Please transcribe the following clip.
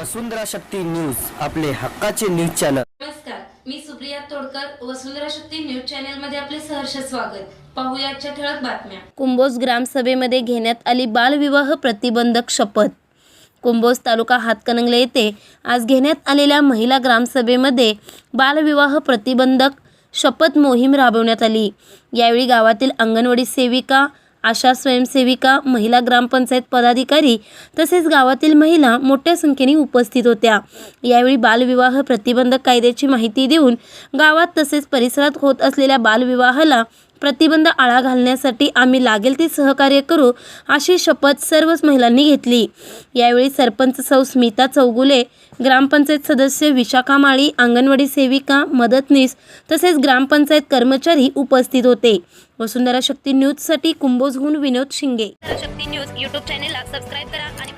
वसुंधरा Shakti news आपले हक्काचे news channel. नमस्कार मी सुप्रिया तोडकर वसुंधरा शक्ती न्यूज चॅनलमध्ये आपले सहर्ष स्वागत. पाहूया आजच्या ठळक बातम्या. कुंभोज ग्रामसभेमध्ये घेण्यात आली बालविवाह प्रतिबंधक शपथ. कुंभोज तालुका हातकणंगले येथे आज घेण्यात आलेल्या महिला ग्रामसभेमध्ये बालविवाह प्रतिबंधक शपथ मोहीम राबवण्यात आली. यावेळी गावातील अंगणवाडी सेविका आशा स्वयंसेविका महिला ग्रामपंचायत पदाधिकारी तसेच गावातील महिला मोठ्या संख्येने उपस्थित होत्या. यावेळी बालविवाह प्रतिबंधक कायद्याची माहिती देऊन गावात तसेच परिसरात होत असलेल्या बालविवाहाला प्रतिबंध आळा घालण्यासाठी आम्ही लागेल ते सहकार्य करू अशी शपथ सर्वच महिलांनी घेतली. यावेळी सरपंच सौ स्मिता चौगुले ग्रामपंचायत सदस्य विशाखा माळी अंगणवाडी सेविका मदतनीस तसेच ग्रामपंचायत कर्मचारी उपस्थित होते. वसुंधरा शक्ती न्यूजसाठी कुंभोजहून विनोद शिंगे. शक्ती न्यूज यूट्यूब चॅनेलला सबस्क्राईब करा आणि